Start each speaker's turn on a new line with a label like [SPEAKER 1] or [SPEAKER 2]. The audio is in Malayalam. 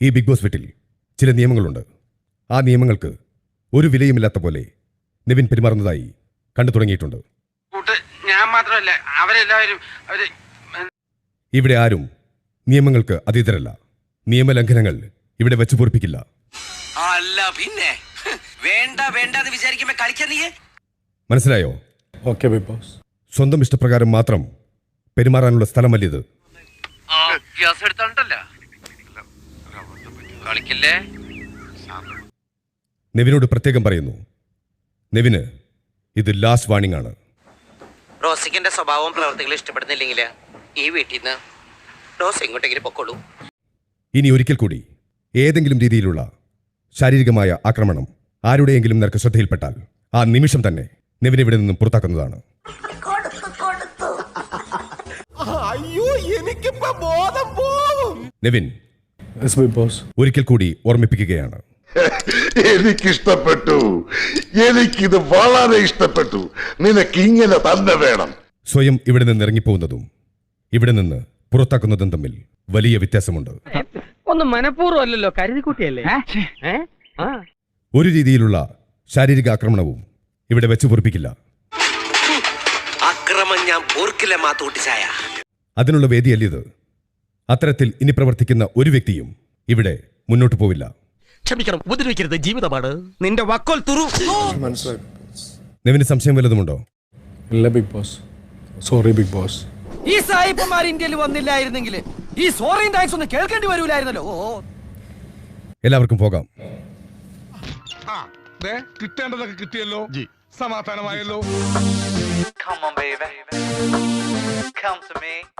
[SPEAKER 1] ഈ ബിഗ് ബോസ് വീട്ടിൽ ചില നിയമങ്ങളുണ്ട്. ആ നിയമങ്ങൾക്ക് ഒരു വിലയുമില്ലാത്ത പോലെ നിവിൻ പെരുമാറുന്നതായി കണ്ടു തുടങ്ങിയിട്ടുണ്ട്.
[SPEAKER 2] ഞാൻ മാത്രമല്ല അവരെല്ലാവരും അവർ
[SPEAKER 1] ഇവിടെ ആരും നിയമങ്ങൾക്ക് അതീതരല്ല. നിയമലംഘനങ്ങൾ ഇവിടെ വെച്ചു പൊറിപ്പിക്കില്ല
[SPEAKER 3] അല്ല പിന്നെ. വേണ്ട വേണ്ട എന്ന് വിചാരിക്കുമ്പോ കളിക്കാൻ നീ
[SPEAKER 1] മനസ്സിലായോ?
[SPEAKER 4] Okay big boss.
[SPEAKER 1] സ്വന്തം ഇഷ്ടപ്രകാരം മാത്രം പെരുമാറാനുള്ള സ്ഥലമല്ലിത്?
[SPEAKER 2] കളിക്കില്ലേ?
[SPEAKER 1] നെവിനോട് പ്രത്യേകം പറയുന്നു. നെവിന് ഇത് ലാസ്റ്റ് വാണിംഗ് ആണ്.
[SPEAKER 3] റോസിക്കിന്റെ സ്വഭാവവും പ്രവർത്തികളും ഇഷ്ടപ്പെടുന്നില്ലെങ്കിൽ ഈ വീട്ടിൽ നിന്ന് റോസ് എങ്ങോട്ടെങ്കിലും പൊക്കോളൂ.
[SPEAKER 1] ഇനി ഒരിക്കൽ കൂടി ഏതെങ്കിലും രീതിയിലുള്ള ശാരീരികമായ ആക്രമണം ആരുടെയെങ്കിലും നിനക്ക് ശ്രദ്ധയിൽപ്പെട്ടാൽ ആ നിമിഷം തന്നെ നെവിനെ ഇവിടെ നിന്നും പുറത്താക്കുന്നതാണ്. അയ്യോ
[SPEAKER 4] എനിക്കിപ്പോ ബോധം പോവും ബോസ്
[SPEAKER 1] ഒരിക്കൽ കൂടി ഓർമ്മിപ്പിക്കുകയാണ്.
[SPEAKER 5] എനിക്കിഷ്ടപ്പെട്ടു. എനിക്കിത് വളരെ ഇഷ്ടപ്പെട്ടു. നിനക്ക് ഇങ്ങനെ തന്നെ വേണം.
[SPEAKER 1] സ്വയം ഇവിടെ നിന്ന് ഇറങ്ങിപ്പോകുന്നതും ഇവിടെ നിന്ന് പുറത്താക്കുന്നതും തമ്മിൽ വലിയ വ്യത്യാസമുണ്ട്.
[SPEAKER 6] ഒന്ന് മനഃപൂർവം അല്ലല്ലോ കരുതിക്കുട്ടിയല്ലേ?
[SPEAKER 1] ഒരു രീതിയിലുള്ള ശാരീരിക ആക്രമണവും ഇവിടെ വെച്ച് പൊറിപ്പിക്കില്ല.
[SPEAKER 3] അക്രമം ഞാൻ പോർക്കില്ല അതിനുള്ള
[SPEAKER 1] അതിനുള്ള വേദിയല്ലിത് അത്തരത്തിൽ ഇനി പ്രവർത്തിക്കുന്ന ഒരു വ്യക്തിയും ഇവിടെ മുന്നോട്ട് പോവില്ല.
[SPEAKER 7] ക്ഷമിക്കണം ഉപദ്രവിക്കരുത്. ജീവിതമാണ്.
[SPEAKER 3] നിന്റെ വക്കോൽ തുറു.
[SPEAKER 4] മനസ്സിലായി
[SPEAKER 1] നെവിന് സംശയം വല്ലതുമുണ്ടോ?
[SPEAKER 4] ഇല്ല big boss. Sorry big boss.
[SPEAKER 7] ഈ സായിപ്പന്മാർ ഇന്ത്യയിൽ വന്നില്ലായിരുന്നെങ്കിൽ ഈ സോറിയും താങ്ക്സ് ഒന്ന് കേൾക്കേണ്ടി വരൂലായിരുന്നല്ലോ. ഓ
[SPEAKER 1] എല്ലാവർക്കും പോകാം.
[SPEAKER 8] ദേ, കിട്ടേണ്ടതൊക്കെ കിട്ടിയല്ലോ. സമാധാനമായല്ലോ.
[SPEAKER 2] Come on, baby. Come to me.